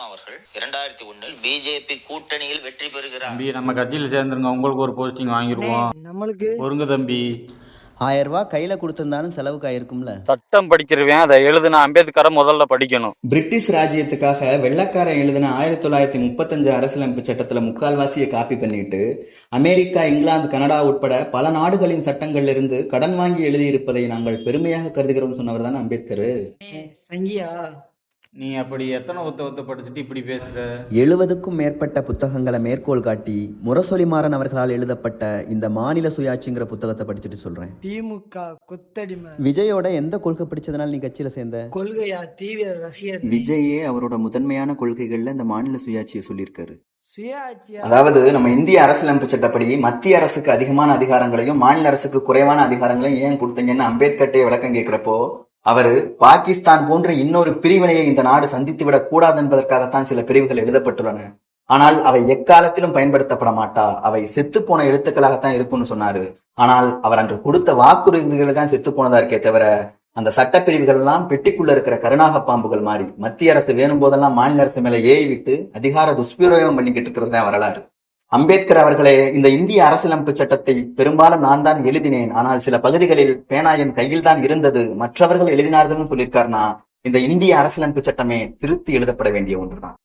சர்மா அவர்கள் இரண்டாயிரத்தி ஒன்னில் பிஜேபி கூட்டணியில் வெற்றி பெறுகிறார். தம்பி நம்ம கட்சியில் சேர்ந்துருங்க உங்களுக்கு ஒரு போஸ்டிங் வாங்கிடுவோம் நம்மளுக்கு பொறுங்க தம்பி. ஆயிரம் ரூபாய் கையில கொடுத்திருந்தாலும் செலவுக்கு ஆயிருக்கும்ல. சட்டம் படிக்கிறவன் அதை எழுதுன அம்பேத்கரை முதல்ல படிக்கணும். பிரிட்டிஷ் ராஜ்யத்துக்காக வெள்ளக்காரன் எழுதின ஆயிரத்தி தொள்ளாயிரத்தி முப்பத்தஞ்சு அரசியலமைப்பு சட்டத்துல முக்கால்வாசியை காப்பி பண்ணிட்டு அமெரிக்கா இங்கிலாந்து கனடா உட்பட பல நாடுகளின் சட்டங்கள்ல இருந்து கடன் வாங்கி எழுதியிருப்பதை நாங்கள் பெருமையாக கருதுகிறோம் சொன்னவர் தானே அம்பேத்கர்? சங்கியா நீ அப்படி எத்தனை புத்தகத்தை படிச்சுட்டு இப்படி பேசுற? எழுபதுக்கும் மேற்பட்ட புத்தகங்களை மேற்கோள் காட்டி முரசொலிமாறன் அவர்களால் எழுதப்பட்ட இந்த மாநில சுயாட்சிங்கிற புத்தகத்தை படிச்சுட்டு சொல்றேன். திமுக கொத்தடிமை. விஜயோட எந்த கொள்கை பிடிச்சதுனால நீ கட்சியில சேர்ந்த? கொள்கையா? தீவிர ரசிகர் விஜயே அவரோட முதன்மையான கொள்கைகள்ல இந்த மாநில சுயாட்சியை சொல்லியிருக்காரு. அதாவது நம்ம இந்திய அரசியலமைப்பு சட்டப்படி மத்திய அரசுக்கு அதிகமான அதிகாரங்களையும் மாநில அரசுக்கு குறைவான அதிகாரங்களையும் ஏன் கொடுத்தீங்கன்னு அம்பேத்கர்ட்டே விளக்கம் கேட்கிறப்போ அவரு பாகிஸ்தான் போன்ற இன்னொரு பிரிவினையை இந்த நாடு சந்தித்து விடக் கூடாது என்பதற்காகத்தான் சில பிரிவுகள் எழுதப்பட்டுள்ளன. ஆனால் அவை எக்காலத்திலும் பயன்படுத்தப்பட மாட்டா. அவை செத்து போன எழுத்துக்களாகத்தான் இருக்கும்னு சொன்னாரு. ஆனால் அவர் அன்று கொடுத்த வாக்குறுதிகள் தான் செத்து போனதா இருக்கே தவிர அந்த சட்டப்பிரிவுகள் எல்லாம் பெட்டிக்குள்ள இருக்கிற கருணாக பாம்புகள் மாறி மத்திய அரசு வேணும் போதெல்லாம் மாநில அரசு மேல ஏறி விட்டு அதிகார துஷ்பிரயோகம் பண்ணிக்கிட்டு இருக்கிறது தான் வரலாறு. அம்பேத்கர் அவர்களே இந்த இந்திய அரசியலமைப்பு சட்டத்தை பெரும்பாலும் நான் தான் எழுதினேன். ஆனால் சில பகுதிகளில் பேனா என் கையில் தான் இருந்தது. மற்றவர்கள் எழுதினார்கள்னு சொல்லியிருக்காருன்னா இந்த இந்திய அரசியலமைப்பு சட்டமே திருத்தி எழுதப்பட வேண்டிய ஒன்றுதான்.